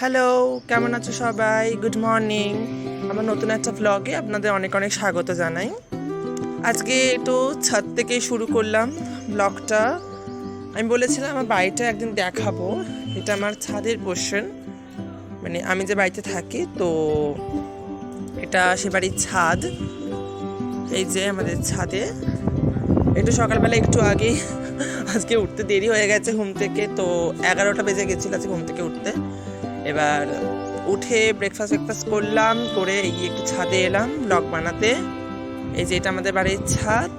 Hello কেমন আছো সবাই? গুড মর্নিং আমার নতুন একটা ব্লগে আপনাদের অনেক অনেক স্বাগত জানাই। আজকে একটু ছাদ থেকে শুরু করলাম ব্লগটা আমি বলেছিলাম আমার বাড়িটা একদিন দেখাবো। এটা আমার ছাদের পোর্শন মানে আমি যে বাড়িতে থাকি, তো এটা সে বাড়ির ছাদ। এই যে আমাদের ছাদে। একটু সকালবেলা একটু আগে আজকে উঠতে দেরি হয়ে গেছে ঘুম থেকে, তো এগারোটা বেজে গেছিল আজকে ঘুম থেকে উঠতে। এবার উঠে ব্রেকফাস্ট ব্রেকফাস্ট করলাম, করে এই একটু ছাদে এলাম ব্লগ বানাতে। এই যে এটা আমাদের বাড়ির ছাদ।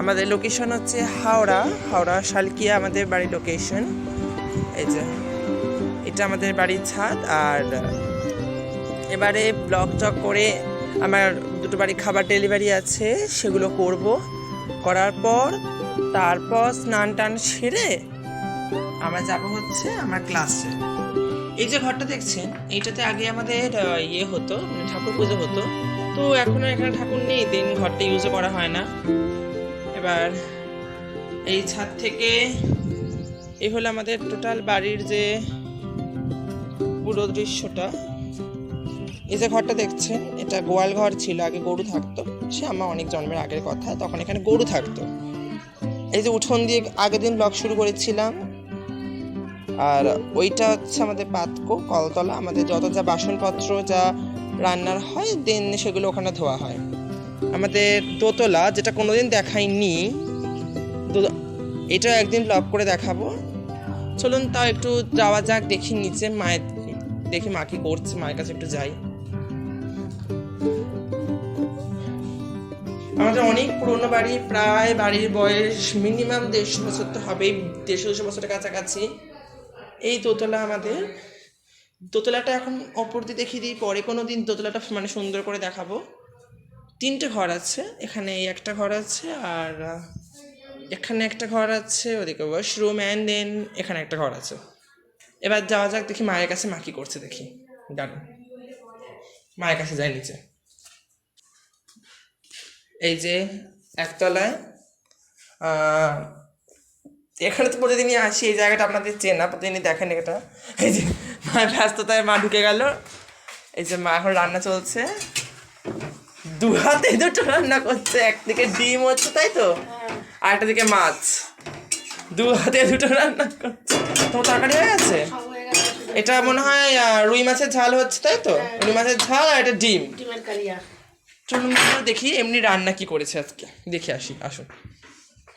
আমাদের লোকেশন হচ্ছে হাওড়া হাওড়া শালকিয়া আমাদের বাড়ির লোকেশন এই যে, এটা আমাদের বাড়ির ছাদ। আর এবারে ব্লগ টক করে আমার দুটো বাড়ি খাবার ডেলিভারি আছে, সেগুলো করব। করার পর, তারপর স্নান টান সেরে আমরা যাব হচ্ছে আমার ক্লাসে এই যে ঘরটা দেখছেন, এইটাতে আগে আমাদের ইয়ে হতো মানে ঠাকুর পুজো হতো। তো এখনও এখানে ঠাকুর নেই, দিন ঘরটা ইউজও করা হয় না। এবার এই ছাদ থেকে এই হলো আমাদের টোটাল বাড়ির যে পুরো দৃশ্যটা। এই যে ঘরটা দেখছেন, এটা গোয়াল ঘর ছিল, আগে গরু থাকতো। সে আমার অনেক জন্মের আগের কথা, তখন এখানে গরু থাকতো। এই যে উঠোন দিয়ে আগের দিন ব্লগ শুরু করেছিলাম। আর ওইটা হচ্ছে আমাদের পাতকো, কলতলা। আমাদের যত যা বাসনপত্র যা রান্নার হয়, দেন সেগুলো ওখানে ধোয়া হয়। আমাদের দোতলা, যেটা কোনোদিন দেখাইনি এটাও একদিন ব্লগ করে দেখাবো। চলুন তাও একটু যাওয়া যাক, দেখি নিচে মায়ের, দেখি মা কি করছে, মায়ের কাছে একটু যাই। আমাদের অনেক পুরনো বাড়ি, প্রায় বাড়ির বয়স মিনিমাম দেড়শো বছর তো হবেই, দেড়শো দুশো বছরের কাছাকাছি। এই দোতলা আমাদের। দোতলাটা এখন অপর দিয়ে দেখিয়ে দিই, পরে কোনো দিন দোতলাটা মানে সুন্দর করে দেখাবো। তিনটে ঘর আছে, এখানে এই একটা ঘর আছে আর এখানে একটা ঘর আছে, ওদিকে ওয়াশরুম অ্যান্ড দেন এখানে একটা ঘর আছে। এবার যাওয়া যাক, দেখি মায়ের কাছে মা কি করছে দেখি। দাঁড়ান। মায়ের কাছে যাই নিচে। এই যে একতলায় এখানে তো প্রতিদিনই আসি এই জায়গাটা আপনাদের চেনা প্রতিদিনই দেখেন এটা। এই যে মা ব্যস্ততায় মা ঢুকে গেল। এই যে মা এখন রান্না চলছে। দু হাতে দুটো রান্না করছে একদিকে ডিম হচ্ছে তাই তো? আর একটা দিকে মাছ। দু হাতে দুটো রান্না করছে। তোমার তরকারি হয়ে গেছে? এটা মনে হয় রুই মাছের ঝাল হচ্ছে তাই তো? রুই মাছের ঝাল আর এটা ডিম। চলুন দেখি এমনি রান্না কি করেছে আজকে। দেখে আসি আসুন।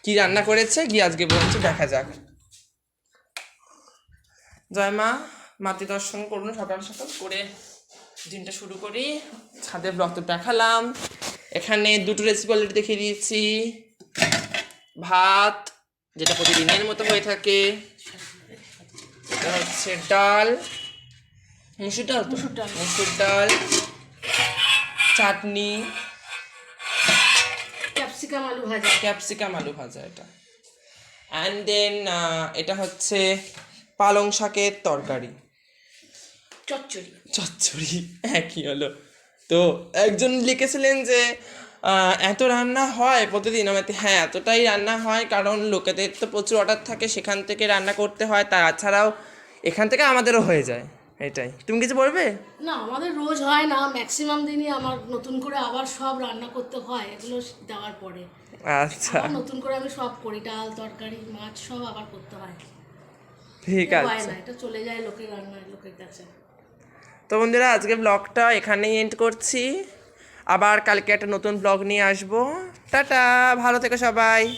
কি রান্না করেছে? গিয়ে আজকে বলছে দেখা যাক। জয় মা মাতৃ দর্শন করুন সকাল সকাল করে দিনটা শুরু করি। ছাদের ব্লগ তো দেখালাম। এখানে দুটো রেসিপি অলরেডি দেখিয়ে দিয়েছি। ভাত যেটা প্রতিদিনের মতো হয়ে থাকে। এটা হচ্ছে ডাল। মুসুর ডাল তো? মুসুর ডাল। মুসুর ডাল। চাটনি। ক্যাপসিকাম আলু ভাজা। ক্যাপসিকাম আলু ভাজা এটা। অ্যান্ড দেন এটা হচ্ছে পালং শাকের তরকারি। চচ্চড়ি। চচ্চড়ি একই হলো। তো একজন লিখেছিলেন যে এত রান্না হয় প্রতিদিন? আমি হ্যাঁ এতটাই রান্না হয় কারণ লোকেদের তো প্রচুর অর্ডার থাকে সেখান থেকে রান্না করতে হয় তাছাড়াও এখান থেকে আমাদেরও হয়ে যায়। এটাই। তুমি কিছু বলবে? না আমাদের রোজ হয় না। ম্যাক্সিমাম দিনই আমার নতুন করে আবার সব রান্না করতে হয় এগুলো দেওয়ার পরে। আচ্ছা। নতুন করে আমি সব করি ডাল তরকারি মাছ সব আবার করতে হয়। ঠিক আছে। না এটা চলে যায় লোকের রান্না লোকের কাছে। তো বন্ধুরা আজকে ব্লগটা এখানেই এন্ড করছি। আবার কালকে একটা নতুন ব্লগ নিয়ে আসব। টাটা ভালো থেকো সবাই।